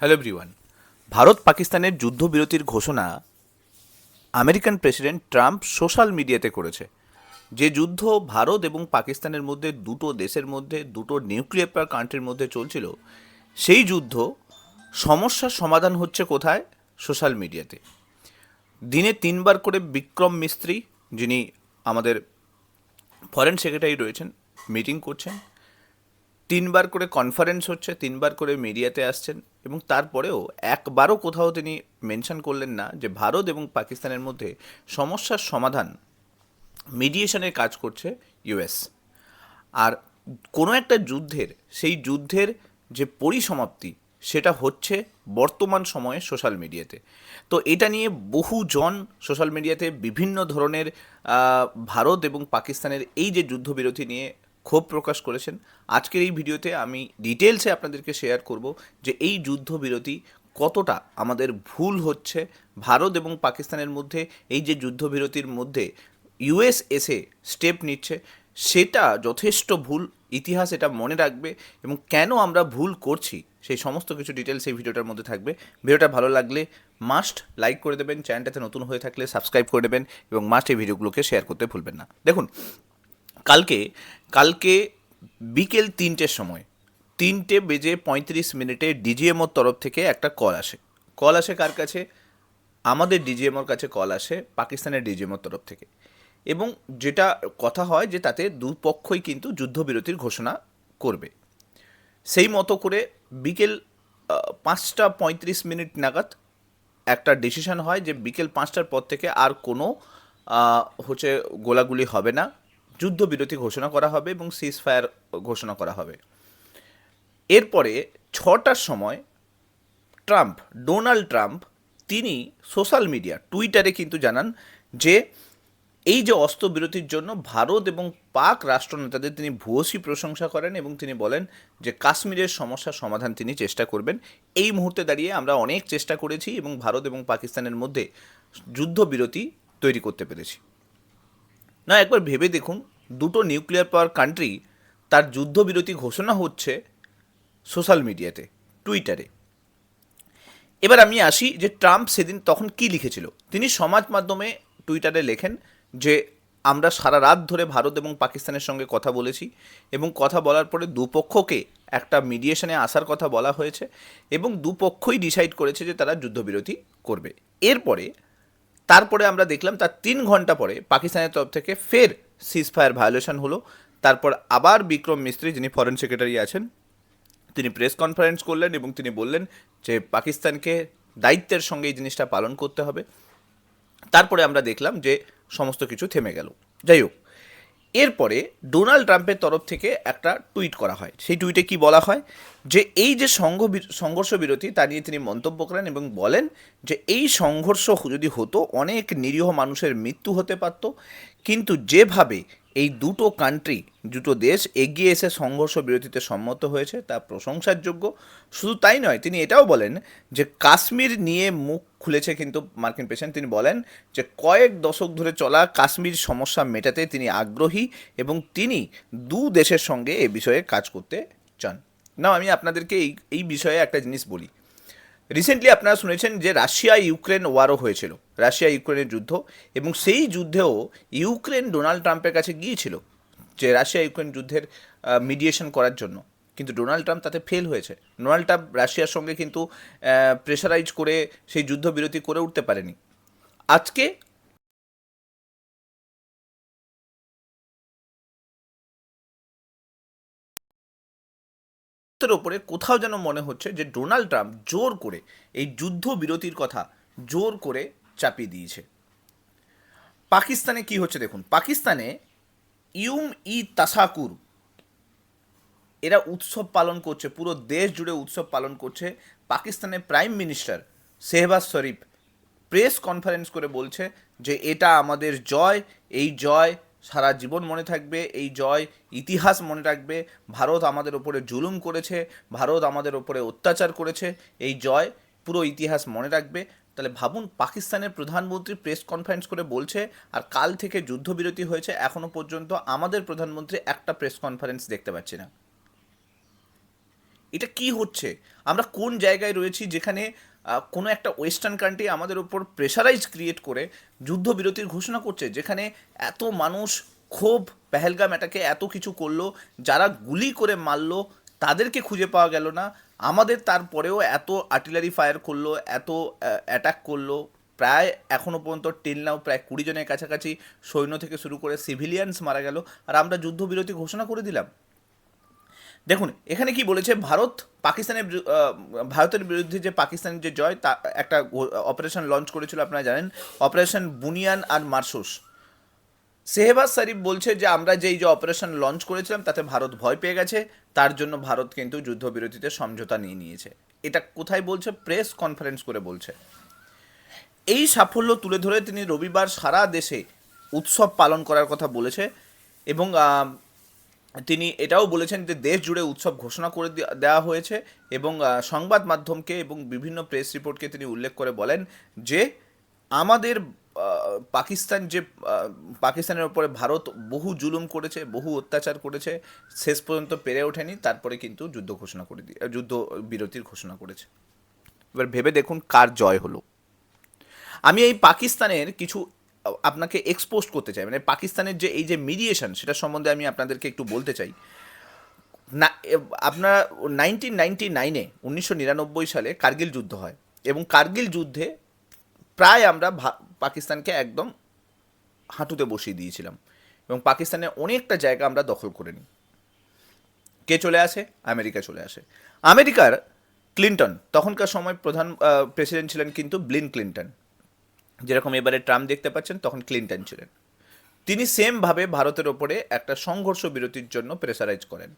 Hello everyone Bharat পাকিস্তানের যুদ্ধবিরতির ঘোষণা আমেরিকান প্রেসিডেন্ট ট্রাম্প সোশ্যাল মিডিয়াতে করেছে। যে যুদ্ধ ভারত এবং পাকিস্তানের মধ্যে দুটো দেশের মধ্যে, দুটো নিউক্লিয়ার পাওয়ার কান্ট্রির মধ্যে চলছিল, সেই যুদ্ধ সমস্যার সমাধান হচ্ছে কোথায়? সোশ্যাল মিডিয়াতে। দিনে তিনবার করে বিক্রম মিস্ত্রি যিনি আমাদের ফরেন সেক্রেটারি রয়েছেন, মিটিং করছেন তিনবার করে কনফারেন্স হচ্ছে, তিনবার করে মিডিয়াতে আসছেন এবং তারপরেও একবারও কোথাও তিনি মেনশন করলেন না যে ভারত এবং পাকিস্তানের মধ্যে সমস্যার সমাধান মিডিয়েশনের কাজ করছে ইউএস আর কোনো একটা যুদ্ধের, সেই যুদ্ধের যে পরিসমাপ্তি, সেটা হচ্ছে বর্তমান সময়ে সোশ্যাল মিডিয়াতে তো এটা নিয়ে বহুজন সোশ্যাল মিডিয়াতে বিভিন্ন ধরনের ভারত এবং পাকিস্তানের এই যে যুদ্ধবিরতি নিয়ে ক্ষোভ প্রকাশ করেছেন। আজকের এই ভিডিওতে আমি ডিটেলসে আপনাদেরকে শেয়ার করব যে এই যুদ্ধবিরতি কতটা আমাদের ভুল হচ্ছে। ভারত এবং পাকিস্তানের মধ্যে এই যে যুদ্ধবিরতির মধ্যে ইউএস এসে স্টেপ নিচ্ছে, সেটা যথেষ্ট ভুল। ইতিহাস এটা মনে রাখবে এবং কেন আমরা ভুল করছি, সেই সমস্ত কিছু ডিটেলস এই ভিডিওটার মধ্যে থাকবে। ভিডিওটা ভালো লাগলে মাস্ট লাইক করে দেবেন চ্যানেলটাতে নতুন হয়ে থাকলে সাবস্ক্রাইব করে দেবেন এবং মাস্ট এই ভিডিওগুলোকে শেয়ার করতে ভুলবেন না। দেখুন, কালকে কালকে বিকেল তিনটের সময়, তিনটে বেজে পঁয়ত্রিশ মিনিটে ডিজিএমওর তরফ থেকে একটা কল আসে। কল আসে কার কাছে? আমাদের ডিজিএমওর কাছে কল আসে পাকিস্তানের ডিজিএমওর তরফ থেকে। এবং যেটা কথা হয় যে তাতে দুপক্ষই কিন্তু যুদ্ধবিরতির ঘোষণা করবে। সেই মতো করে বিকেল পাঁচটা পঁয়ত্রিশ মিনিট নাগাদ একটা ডিসিশন হয় যে বিকেল পাঁচটার পর থেকে আর কোনো হচ্ছে গোলাগুলি হবে না। যুদ্ধবিরতি ঘোষণা করা হবে এবং সিজ ফায়ার ঘোষণা করা হবে। এরপরে ছটার সময় ট্রাম্প, ডোনাল্ড ট্রাম্প, তিনি সোশ্যাল মিডিয়া, টুইটারে কিন্তু জানান যে এই যে অস্ত্রবিরতির জন্য ভারত এবং পাক রাষ্ট্রনেতাদের তিনি ভূয়সী প্রশংসা করেন এবং তিনি বলেন যে কাশ্মীরের সমস্যার সমাধান তিনি চেষ্টা করবেন। এই মুহূর্তে দাঁড়িয়ে আমরা অনেক চেষ্টা করেছি এবং ভারত এবং পাকিস্তানের মধ্যে যুদ্ধবিরতি তৈরি করতে পেরেছি। না, একবার ভেবে দেখুন দুটো নিউক্লিয়ার পাওয়ার কান্ট্রি তার যুদ্ধবিরতি ঘোষণা হচ্ছে সোশ্যাল মিডিয়াতে, টুইটারে। এবার আমি আসি যে ট্রাম্প সেদিন তখন কি লিখেছিল। তিনি সমাজ মাধ্যমে টুইটারে লেখেন যে, আমরা সারা রাত ধরে ভারত এবং পাকিস্তানের সঙ্গে কথা বলেছি এবং কথা বলার পরে দুপক্ষকে একটা মিডিয়েশনে আসার কথা বলা হয়েছে এবং দুপক্ষই ডিসাইড করেছে যে তারা যুদ্ধবিরতি করবে। এরপরে তারপরে আমরা দেখলাম তার তিন ঘণ্টা পরে পাকিস্তানের তরফ থেকে ফের সিজ ফায়ার ভায়োলেশন হলো। তারপর আবার বিক্রম মিস্ত্রি, যিনি ফরেন সেক্রেটারি আছেন, তিনি প্রেস কনফারেন্স করলেন এবং তিনি বললেন যে পাকিস্তানকে দায়িত্বের সঙ্গে এই জিনিসটা পালন করতে হবে। তারপরে আমরা দেখলাম যে সমস্ত কিছু থেমে গেল। যাই হোক এরপরে ডোনাল্ড ট্রাম্পের তরফ থেকে একটা টুইট করা হয়। সেই টুইটে কি বলা হয়? যে এই যে সংঘ সংঘর্ষ বিরতি, তা নিয়ে তিনি মন্তব্য করেন এবং বলেন যে এই সংঘর্ষ যদি হতো, অনেক নিরীহ মানুষের মৃত্যু হতে পারত। কিন্তু যেভাবে এই দুটো কান্ট্রি দুটো দেশ এগিয়ে এসে সংঘর্ষ বিরতিতে সম্মত হয়েছে, তা প্রশংসার যোগ্য। শুধু তাই নয়, তিনি এটাও বলেন যে কাশ্মীর নিয়ে মুখ খুলেছে কিন্তু মার্কিন প্রেসিডেন্ট। তিনি বলেন যে কয়েক দশক ধরে চলা কাশ্মীর সমস্যা মেটাতে তিনি আগ্রহী এবং তিনি দু দেশের সঙ্গে এ বিষয়ে কাজ করতে চান। না আমি আপনাদেরকে এই এই বিষয়ে একটা জিনিস বলি। রিসেন্টলি আপনারা শুনেছেন যে রাশিয়া ইউক্রেন ওয়ারও হয়েছিল রাশিয়া ইউক্রেনের যুদ্ধ এবং সেই যুদ্ধেও ইউক্রেন ডোনাল্ড ট্রাম্পের কাছে গিয়েছিল যে রাশিয়া ইউক্রেন যুদ্ধের মিডিয়েশন করার জন্য। কিন্তু ডোনাল্ড ট্রাম্প তাতে ফেল হয়েছে। ডোনাল্ড ট্রাম্প রাশিয়ার সঙ্গে কিন্তু প্রেশারাইজ করে সেই যুদ্ধবিরতি করে উঠতে পারেনি। আজকে ওপরে কোথাও যেন মনে হচ্ছে যে ডোনাল্ড ট্রাম্প জোর করে এই যুদ্ধ বিরতির কথা জোর করে চাপিয়ে দিয়েছে। পাকিস্তানে কি হচ্ছে দেখুন, পাকিস্তানে ইউম ই তাসাকুর এরা উৎসব পালন করছে, পুরো দেশ জুড়ে উৎসব পালন করছে। পাকিস্তানের prime minister Shehbaz Sharif press conference করে বলছে যে, এটা আমাদের জয়, এই জয় সারা জীবন মনে থাকবে, এই জয় ইতিহাস মনে রাখবে। ভারত আমাদের ওপরে জুলুম করেছে, ভারত আমাদের ওপরে অত্যাচার করেছে, এই জয় পুরো ইতিহাস মনে রাখবে। তাহলে ভাবুন, পাকিস্তানের প্রধানমন্ত্রী প্রেস কনফারেন্স করে বলছে, আর কাল থেকে যুদ্ধবিরতি হয়েছে, এখনও পর্যন্ত আমাদের প্রধানমন্ত্রী একটা প্রেস কনফারেন্স দেখতে পাচ্ছি না। এটা কি হচ্ছে? আমরা কোন জায়গায় রয়েছি যেখানে কোনো একটা ওয়েস্টার্ন কান্ট্রি আমাদের উপর প্রেশারাইজ ক্রিয়েট করে যুদ্ধবিরতির ঘোষণা করছে, যেখানে এত মানুষ ক্ষোভ, পেহেলগাম এটাকে এত কিছু করল, যারা গুলি করে মারলো, তাদেরকে খুঁজে পাওয়া গেল না। আমাদের তারপরেও এত আর্টিলারি ফায়ার করল, এত অ্যাটাক করল, প্রায় এখনও পর্যন্ত টিল নাও প্রায় কুড়ি জনের কাছাকাছি সৈন্য থেকে শুরু করে সিভিলিয়ানস মারা গেল, আর আমরা যুদ্ধবিরতি ঘোষণা করে দিলাম। দেখুন, এখানে কি বলেছে? ভারত পাকিস্তানের ভারতের বিরুদ্ধে যে পাকিস্তানের যে জয়, তা একটা অপারেশন লঞ্চ করেছিল আপনারা জানেন অপারেশন বুনিয়ান আর মার্সুস। সেহবাজ শরীফ বলছে যে, আমরা যেই যে অপারেশন লঞ্চ করেছিলাম, তাতে ভারত ভয় পেয়ে গেছে, তার জন্য ভারত কিন্তু যুদ্ধবিরতিতে সমঝোতা নিয়ে নিয়েছে। এটা কোথায় বলছে? প্রেস কনফারেন্স করে বলছে। এই সাফল্য তুলে ধরে তিনি রবিবার সারা দেশে উৎসব পালন করার কথা বলেছে এবং তিনি এটাও বলেছেন যে দেশ জুড়ে উৎসব ঘোষণা করে দেওয়া হয়েছে এবং সংবাদ মাধ্যমকে এবং বিভিন্ন প্রেস রিপোর্টকে তিনি উল্লেখ করে বলেন যে আমাদের পাকিস্তান যে পাকিস্তানের ওপরে ভারত বহু জুলুম করেছে, বহু অত্যাচার করেছে, শেষ পর্যন্ত পেরে ওঠেনি, তারপরে কিন্তু যুদ্ধ ঘোষণা করে দিয়ে যুদ্ধ বিরতির ঘোষণা করেছে। এবার ভেবে দেখুন কার জয় হলো। আমি এই পাকিস্তানের কিছু আপনাকে এক্সপোজ করতে চাই। মানে পাকিস্তানের যে এই যে মিডিয়েশন সেটা সম্বন্ধে আমি আপনাদেরকে একটু বলতে চাই। না আপনার নাইনটিন নাইনটি নাইনে উনিশশো নিরানব্বই সালে কার্গিল যুদ্ধ হয় এবং কার্গিল যুদ্ধে প্রায় আমরা পাকিস্তানকে একদম হাঁটুতে বসিয়ে দিয়েছিলাম এবং পাকিস্তানের অনেকটা জায়গা আমরা দখল করে নিই। কে চলে আসে? আমেরিকা চলে আসে। আমেরিকার ক্লিন্টন, তখনকার সময় প্রধান প্রেসিডেন্ট ছিলেন কিন্তু ব্লিন ক্লিন্টন। যেরকম এবারে ট্রাম্প দেখতে পাচ্ছেন, তখন ক্লিন্টন ছিলেন। তিনি সেমভাবে ভারতের ওপরে একটা সংঘর্ষ বিরতির জন্য প্রেসারাইজ করেন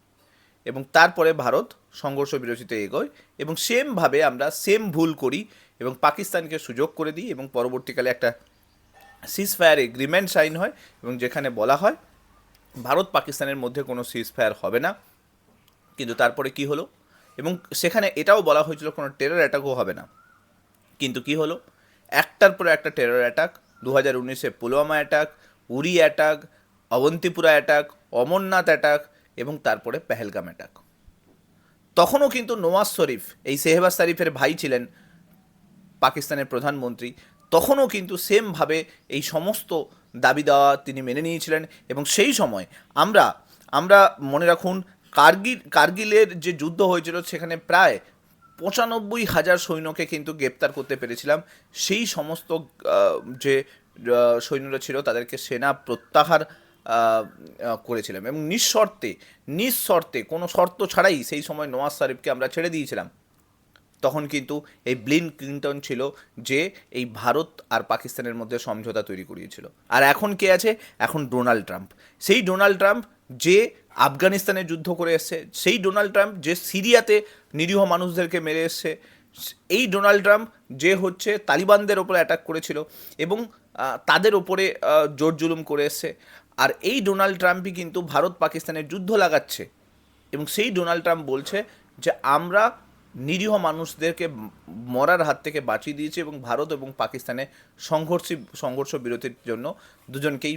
এবং তারপরে ভারত সংঘর্ষ বিরতিতে এগোয় এবং সেমভাবে আমরা সেম ভুল করি এবং পাকিস্তানকে সুযোগ করে দিই এবং পরবর্তীকালে একটা সিজ ফায়ার এগ্রিমেন্ট সাইন হয় এবং যেখানে বলা হয়, ভারত পাকিস্তানের মধ্যে কোনো সিজ ফায়ার হবে না। কিন্তু তারপরে কি হলো? এবং সেখানে এটাও বলা হয়েছিল কোনো টেরর অ্যাটাকও হবে না। কিন্তু কি হলো? একটার পর একটা টেরর অ্যাটাক দু হাজার উনিশে Pulwama attack Uri attack Awantipora attack Amarnath attack এবং তারপরে পেহেলগাম অ্যাটাক তখনও কিন্তু নওয়াজ শরীফ, এই সেহবাজ শরীফের ভাই ছিলেন পাকিস্তানের প্রধানমন্ত্রী, তখনও কিন্তু সেমভাবে এই সমস্ত দাবি দেওয়া তিনি মেনে নিয়েছিলেন এবং সেই সময় আমরা আমরা মনে রাখুন কার্গিল কার্গিলের যে যুদ্ধ হয়েছিল সেখানে প্রায় পঁচানব্বই হাজার সৈন্যকে কিন্তু গ্রেপ্তার করতে পেরেছিলাম। সেই সমস্ত যে সৈন্যরা ছিল তাদেরকে সেনা প্রত্যাহার করেছিলাম। এবং নিঃশর্তে নিঃশর্তে, কোনো শর্ত ছাড়াই সেই সময় নওয়াজ শরীফকে আমরা ছেড়ে দিয়েছিলাম। তখন কিন্তু এই ব্লিন ক্লিন্টন ছিল যে, এই ভারত আর পাকিস্তানের মধ্যে সমঝোতা তৈরি করিয়েছিল। আর এখন কে আছে? এখন ডোনাল্ড ট্রাম্প। সেই ডোনাল্ড ট্রাম্প যে আফগানিস্তানে যুদ্ধ করে এসছে, সেই ডোনাল্ড ট্রাম্প যে সিরিয়াতে নিরীহ মানুষদেরকে মেরে এসছে, এই ডোনাল্ড ট্রাম্প যে হচ্ছে তালিবানদের ওপরে অ্যাটাক করেছিল এবং তাদের ওপরে জোর জুলুম করে এসছে। আর এই ডোনাল্ড ট্রাম্পই কিন্তু ভারত পাকিস্তানের যুদ্ধ লাগাচ্ছে এবং সেই ডোনাল্ড ট্রাম্প বলছে যে, আমরা নিরীহ মানুষদেরকে মরার হাত থেকে বাঁচিয়ে দিয়েছি এবং ভারত এবং পাকিস্তানে সংঘর্ষী, সংঘর্ষ বিরতির জন্য দুজনকেই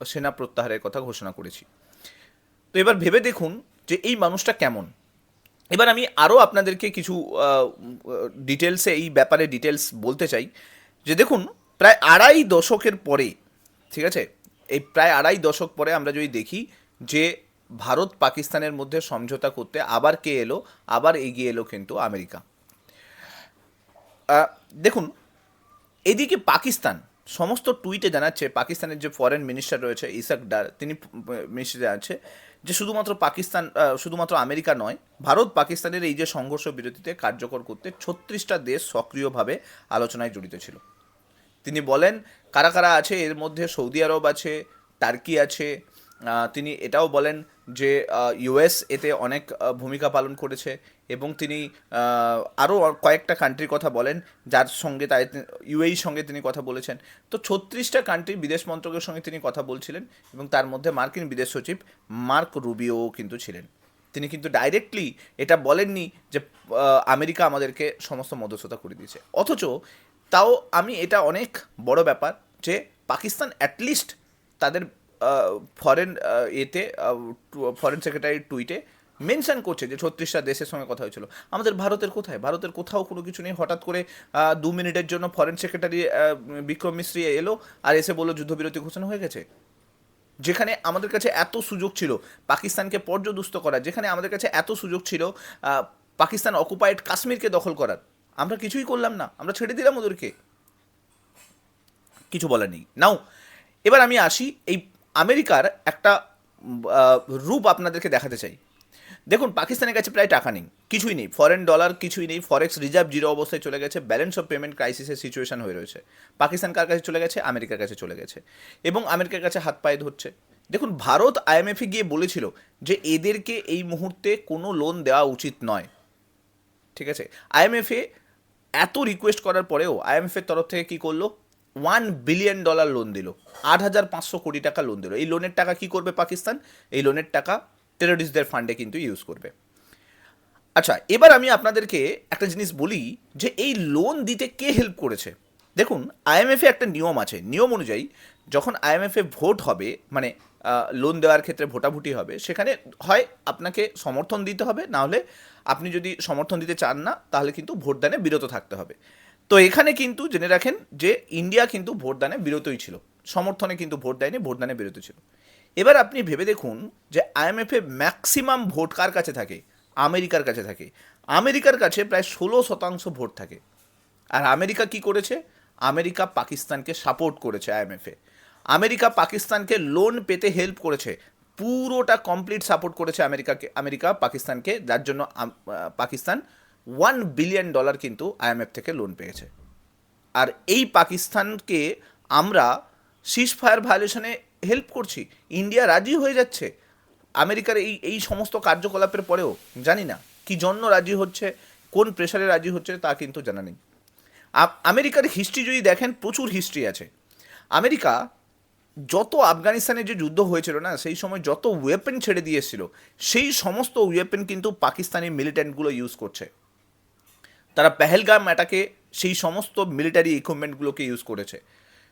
সেনা প্রত্যাহারের কথা ঘোষণা করেছি। তো এবার ভেবে দেখুন যে এই মানুষটা কেমন। এবার আমি আরও আপনাদেরকে কিছু ডিটেলসে এই ব্যাপারে ডিটেলস বলতে চাই যে দেখুন, প্রায় আড়াই দশকের পরে, ঠিক আছে? এই প্রায় আড়াই দশক পরে আমরা যদি দেখি যে ভারত পাকিস্তানের মধ্যে সমঝোতা করতে আবার কে এলো, আবার এগিয়ে এলো কিন্তু আমেরিকা। দেখুন, এদিকে পাকিস্তান সমস্ত টুইটে জানাচ্ছে পাকিস্তানের যে ফরেন মিনিস্টার রয়েছে ইসাক ডার, তিনি মিনিস্টার জানাচ্ছে যে শুধুমাত্র পাকিস্তান শুধুমাত্র আমেরিকা নয়, ভারত পাকিস্তানের এই যে সংঘর্ষ বিরতিতে কার্যকর করতে ছত্রিশটা দেশ সক্রিয়ভাবে আলোচনায় জড়িত ছিল। তিনি বলেন, কারা কারা আছে? এর মধ্যে সৌদি আরব আছে, টার্কি আছে তিনি এটাও বলেন যে ইউএস এতে অনেক ভূমিকা পালন করেছে এবং তিনি আরও কয়েকটা কান্ট্রির কথা বলেন, যার সঙ্গে তাই ইউএই সঙ্গে তিনি কথা বলেছেন। তো ছত্রিশটা কান্ট্রির বিদেশ মন্ত্রকের সঙ্গে তিনি কথা বলছিলেন এবং তার মধ্যে মার্কিন বিদেশ সচিব মার্ক রুবিও কিন্তু ছিলেন। তিনি কিন্তু ডাইরেক্টলি এটা বলেননি যে আমেরিকা আমাদেরকে সমস্ত মধ্যস্থতা করে দিয়েছে। অথচ তাও আমি এটা অনেক বড় ব্যাপার যে, পাকিস্তান অ্যাটলিস্ট তাদের ফরেন এতে ফরেন সেক্রেটারি টুইটে মেনশন করছে যে ছত্রিশটা দেশের সঙ্গে কথা হয়েছিল। আমাদের ভারতের কোথায়? ভারতের কোথাও কোনো কিছু নেই। হঠাৎ করে দু মিনিটের জন্য ফরেন সেক্রেটারি বিক্রম মিশ্রি এলো আর এসে বলল যুদ্ধবিরতি ঘোষণা হয়ে গেছে। যেখানে আমাদের কাছে এত সুযোগ ছিল পাকিস্তানকে পর্যদুস্ত করার, যেখানে আমাদের কাছে এত সুযোগ ছিল পাকিস্তান অকুপাইড কাশ্মীরকে দখল করার, আমরা কিছুই করলাম না। আমরা ছেড়ে দিলাম ওদেরকে। কিছু বলার নেই। নাও এবার আমি আসি এই আমেরিকার একটা রূপ আপনাদেরকে দেখাতে চাই। দেখুন, পাকিস্তানের কাছে প্রায় টাকা নেই, কিছুই নেই। ফরেন ডলার কিছুই নেই ফরেক্স রিজার্ভ জিরো অবস্থায় চলে গেছে ব্যালেন্স অফ পেমেন্ট ক্রাইসিসের সিচুয়েশন হয়ে রয়েছে। পাকিস্তান কার কাছে চলে গেছে? আমেরিকার কাছে চলে গেছে। এবং আমেরিকার কাছে হাত পায়ে ধরছে। দেখুন, ভারত আইএমএফে গিয়ে বলেছিল যে এদেরকে এই মুহূর্তে কোনো লোন দেওয়া উচিত নয়। ঠিক আছে? আইএমএফে এত রিকোয়েস্ট করার পরেও আইএমএফের তরফ থেকে কি করল? ওয়ান বিলিয়ন ডলার লোন দিল। আট হাজার পাঁচশো কোটি টাকা লোন দিল। এই লোনের টাকা কি করবে পাকিস্তান? এই লোনের টাকা টেররিস্টদের ফান্ডে কিন্তু ইউজ করবে। আচ্ছা এবার আমি আপনাদেরকে একটা জিনিস বলি যে এই লোন দিতে কে হেল্প করেছে? দেখুন আইএমএফে একটা নিয়ম আছে। নিয়ম অনুযায়ী যখন আইএমএফে ভোট হবে মানে লোন দেওয়ার ক্ষেত্রে ভোটাভুটি হবে, সেখানে হয় আপনাকে সমর্থন দিতে হবে না হলে আপনি যদি সমর্থন দিতে চান না, তাহলে কিন্তু ভোটদানে বিরত থাকতে হবে। তো এখানে কিন্তু জেনে রাখেন যে ইন্ডিয়া কিন্তু ভোটদানে বিরতই ছিল। সমর্থনে কিন্তু ভোট দেয়নি, ভোটদানে বিরত ছিল। এবার আপনি ভেবে দেখুন যে আইএমএফে ম্যাক্সিমাম ভোট কার কাছে থাকে? আমেরিকার কাছে থাকে। আমেরিকার কাছে প্রায় ষোলো শতাংশ ভোট থাকে। আর আমেরিকা কি করেছে? আমেরিকা পাকিস্তানকে সাপোর্ট করেছে আইএমএফে আমেরিকা পাকিস্তানকে লোন পেতে হেল্প করেছে। পুরোটা কমপ্লিট সাপোর্ট করেছে আমেরিকাকে, আমেরিকা পাকিস্তানকে। যার জন্য পাকিস্তান ওয়ান বিলিয়ন ডলার কিন্তু আইএমএফ থেকে লোন পেয়েছে। আর এই পাকিস্তানকে আমরা সিস ফায়ার ভায়োলেশনে হেল্প করছি। ইন্ডিয়া রাজি হয়ে যাচ্ছে। আমেরিকার এই এই সমস্ত কার্যকলাপের পরেও, জানি না কি জন্য রাজি হচ্ছে, কোন প্রেশারে রাজি হচ্ছে তা কিন্তু জানা নেই। আমেরিকার হিস্ট্রি যদি দেখেন, প্রচুর হিস্ট্রি আছে। আমেরিকা যত আফগানিস্তানে যে যুদ্ধ হয়েছিল না, সেই সময় যত ওয়েপেন ছেড়ে দিয়েছিল সেই সমস্ত ওয়েপেন কিন্তু পাকিস্তানি মিলিটেন্টগুলো ইউজ করছে। তারা পেহেলগাম অ্যাটাকে সেই সমস্ত মিলিটারি ইকুইপমেন্টগুলোকে ইউজ করেছে।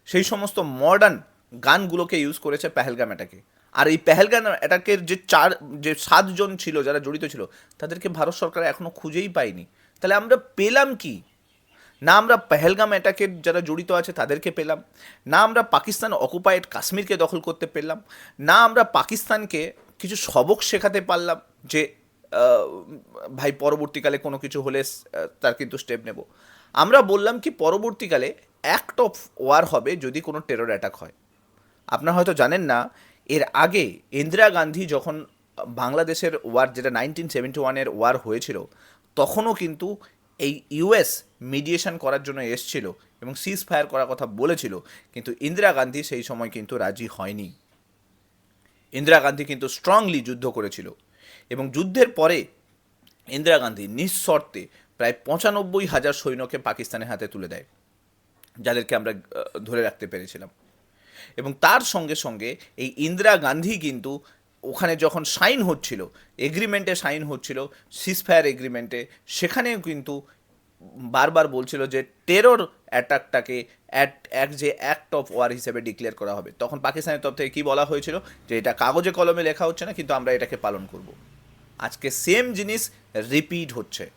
সেই সমস্ত মডার্ন গানগুলোকে ইউজ করেছে পেহেলগাম অ্যাটাকে। আর এই পেহেলগাম অ্যাটাকের যে চার, যে সাতজন ছিল, যারা জড়িত ছিল, তাদেরকে ভারত সরকার এখনও খুঁজেই পায়নি। তাহলে আমরা পেলাম কি? না আমরা পেহেলগাম অ্যাটাকের যারা জড়িত আছে, তাদেরকে পেলাম। না আমরা পাকিস্তান অকুপাইড কাশ্মীরকে দখল করতে পেলাম। না আমরা পাকিস্তানকে কিছু সবক শেখাতে পারলাম যে ভাই পরবর্তীকালে কোনো কিছু হলে তার কিন্তু স্টেপ নেব। আমরা বললাম কি, পরবর্তীকালে অ্যাক্ট অফ ওয়ার হবে যদি কোনো টেরর অ্যাটাক হয়। আপনারা হয়তো জানেন না, এর আগে ইন্দিরা গান্ধী যখন বাংলাদেশের ওয়ার যেটা নাইনটিন সেভেন্টি ওয়ানের ওয়ার হয়েছিল, তখনও কিন্তু এই ইউএস মিডিয়েশন করার জন্য এসছিল এবং সিজ ফায়ার করার কথা বলেছিল, কিন্তু ইন্দিরা গান্ধী সেই সময় কিন্তু রাজি হয়নি। ইন্দিরা গান্ধী কিন্তু স্ট্রংলি যুদ্ধ করেছিল। এবং যুদ্ধের পরে ইন্দিরা গান্ধী নিঃশর্তে প্রায় পঁচানব্বই হাজার সৈন্যকে পাকিস্তানের হাতে তুলে দেয়, যাদেরকে আমরা ধরে রাখতে পেরেছিলাম। এবং তার সঙ্গে সঙ্গে এই ইন্দিরা গান্ধী কিন্তু ওখানে যখন সাইন হচ্ছিল এগ্রিমেন্টে সাইন হচ্ছিল সিসফায়ার এগ্রিমেন্টে সেখানেও কিন্তু বারবার বলছিল যে টেরর অ্যাটাকটাকে অ্যাট এক যে অ্যাক্ট অফ ওয়ার হিসেবে ডিক্লেয়ার করা হবে। তখন পাকিস্তানের তরফ থেকে কী বলা হয়েছিল? যে এটা কাগজে কলমে লেখা হচ্ছে না, কিন্তু আমরা এটাকে পালন করব। আজকে সেম জিনিস রিপিট হচ্ছে।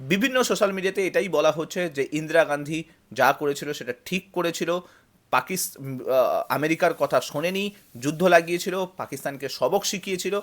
বিভিন্ন সোশ্যাল মিডিয়াতে এটাই বলা হচ্ছে যে ইন্দিরা গান্ধী যা করেছিল সেটা ঠিক করেছিল। পাকিস্তান আমেরিকার কথা শোনেনি, যুদ্ধ লাগিয়েছিল, পাকিস্তানকে সবক শিখিয়েছিল।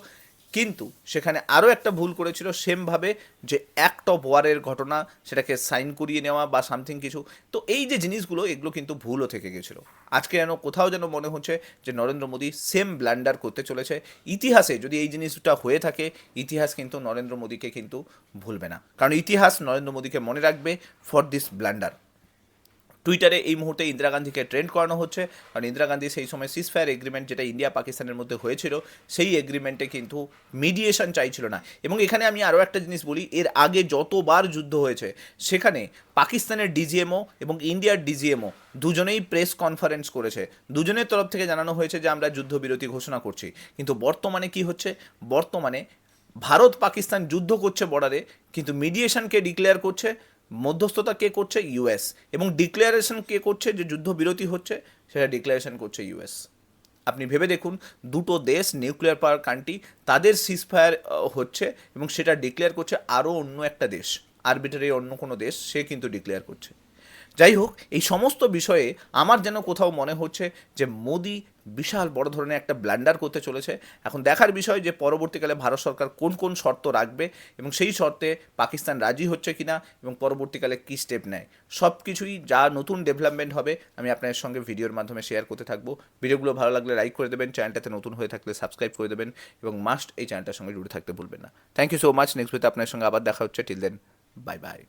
কিন্তু সেখানে আরও একটা ভুল করেছিল সেমভাবে যে অ্যাক্ট অফ ওয়ারের ঘটনা, সেটাকে সাইন করিয়ে নেওয়া বা সামথিং কিছু। তো এই যে জিনিসগুলো, এগুলো কিন্তু ভুলও থেকে গেছিল। আজকে যেন কোথাও যেন মনে হচ্ছে যে নরেন্দ্র মোদী সেম ব্ল্যান্ডার করতে চলেছে। ইতিহাসে যদি এই জিনিসটা হয়ে থাকে, ইতিহাস কিন্তু নরেন্দ্র মোদীকে কিন্তু ভুলবে না। কারণ ইতিহাস নরেন্দ্র মোদীকে মনে রাখবে ফর দিস ব্ল্যান্ডার টুইটারে এই মুহূর্তে ইন্দিরা গান্ধীকে ট্রেন্ড করানো হচ্ছে। কারণ ইন্দিরা গান্ধী সেই সময় সিসফায়ার এগ্রিমেন্ট যেটা ইন্ডিয়া পাকিস্তানের মধ্যে হয়েছিল, সেই এগ্রিমেন্টে কিন্তু মিডিয়েশন চাইছিল না। এবং এখানে আমি আরও একটা জিনিস বলি, এর আগে যতবার যুদ্ধ হয়েছে, সেখানে পাকিস্তানের ডিজিএমও এবং ইন্ডিয়ার ডিজিএমও দুজনেই প্রেস কনফারেন্স করেছে। দুজনের তরফ থেকে জানানো হয়েছে যে আমরা যুদ্ধবিরতি ঘোষণা করছি। কিন্তু বর্তমানে কি হচ্ছে? বর্তমানে ভারত পাকিস্তান যুদ্ধ করছে বর্ডারে কিন্তু মিডিয়েশনকে ডিক্লেয়ার করছে। মধ্যস্থতা কে করছে? ইউএস এবং ডিক্লারেশন কে করছে? যে যুদ্ধবিরতি হচ্ছে, সেটা ডিক্লারেশন করছে ইউএস আপনি ভেবে দেখুন, দুটো দেশ নিউক্লিয়ার পাওয়ার কান্ট্রি তাদের সিজফায়ার হচ্ছে এবং সেটা ডিক্লেয়ার করছে আরও অন্য একটা দেশ আরবিটারি অন্য কোনো দেশ, সে কিন্তু ডিক্লেয়ার করছে। যাই হোক এই সমস্ত বিষয়ে আমার যেন কোথাও মনে হচ্ছে যে মোদি বিশাল বড় ধরনের একটা ব্ল্যান্ডার করতে চলেছে। এখন দেখার বিষয় যে পরবর্তীকালে ভারত সরকার কোন কোন শর্ত রাখবে এবং সেই শর্তে পাকিস্তান রাজি হচ্ছে কিনা এবং পরবর্তীকালে কী স্টেপ নেয়। সব কিছুই যা নতুন ডেভেলপমেন্ট হবে আমি আপনাদের সঙ্গে ভিডিওর মাধ্যমে শেয়ার করতে থাকব। ভিডিওগুলো ভালো লাগলে লাইক করে দেবেন চ্যানেলটাতে নতুন হয়ে থাকলে সাবস্ক্রাইব করে দেবেন এবং মাস্ট এই চ্যানেলটার সঙ্গে জুড়ে থাকতে ভুলবেন না। Thank you so much next ভিডিওতে আপনার সঙ্গে আবার দেখা হচ্ছে। Till then bye bye